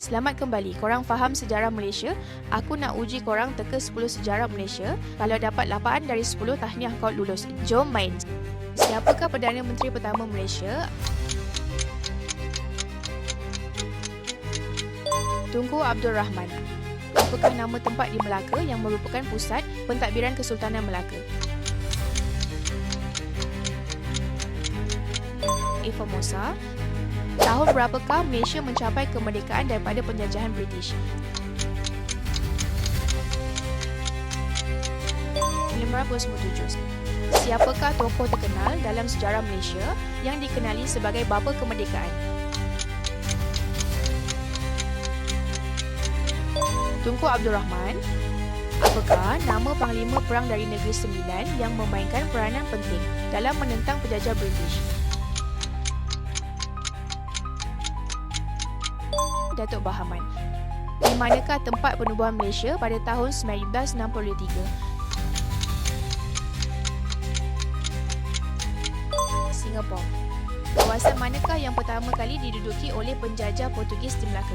Selamat kembali. Korang faham sejarah Malaysia? Aku nak uji korang teka 10 sejarah Malaysia. Kalau dapat 8 dari 10, tahniah kau lulus. Jom main. Siapakah Perdana Menteri pertama Malaysia? Tunku Abdul Rahman. Apakah nama tempat di Melaka yang merupakan pusat pentadbiran Kesultanan Melaka? A. Formosa. Tahun berapakah Malaysia mencapai kemerdekaan daripada penjajahan British? 1597. Siapakah tokoh terkenal dalam sejarah Malaysia yang dikenali sebagai bapa kemerdekaan? Tunku Abdul Rahman. Apakah nama Panglima Perang dari Negeri Sembilan yang memainkan peranan penting dalam menentang penjajah British? Datuk Bahaman. Di manakah tempat penubuhan Malaysia pada tahun 1963? Singapura. Kawasan manakah yang pertama kali diduduki oleh penjajah Portugis di Melaka?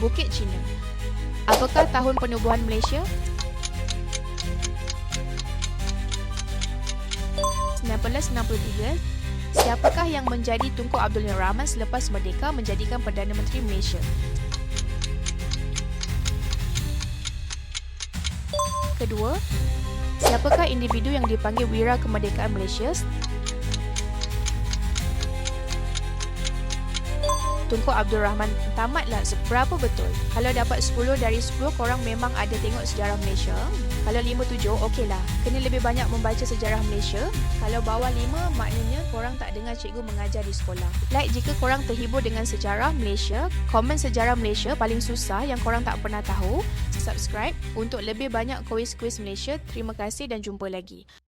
Bukit Cina. Apakah tahun penubuhan Malaysia? 1963. Siapakah yang menjadi Tunku Abdul Rahman selepas merdeka menjadikan Perdana Menteri Malaysia? Kedua, siapakah individu yang dipanggil Wira Kemerdekaan Malaysia? Tunku Abdul Rahman tamatlah seberapa betul? Kalau dapat 10 dari 10 korang memang ada tengok sejarah Malaysia. Kalau 5 7 okeylah. Kena lebih banyak membaca sejarah Malaysia. Kalau bawah 5 maknanya korang tak dengar cikgu mengajar di sekolah. Like jika korang terhibur dengan sejarah Malaysia, komen sejarah Malaysia paling susah yang korang tak pernah tahu. Subscribe untuk lebih banyak kuis-kuis Malaysia. Terima kasih dan jumpa lagi.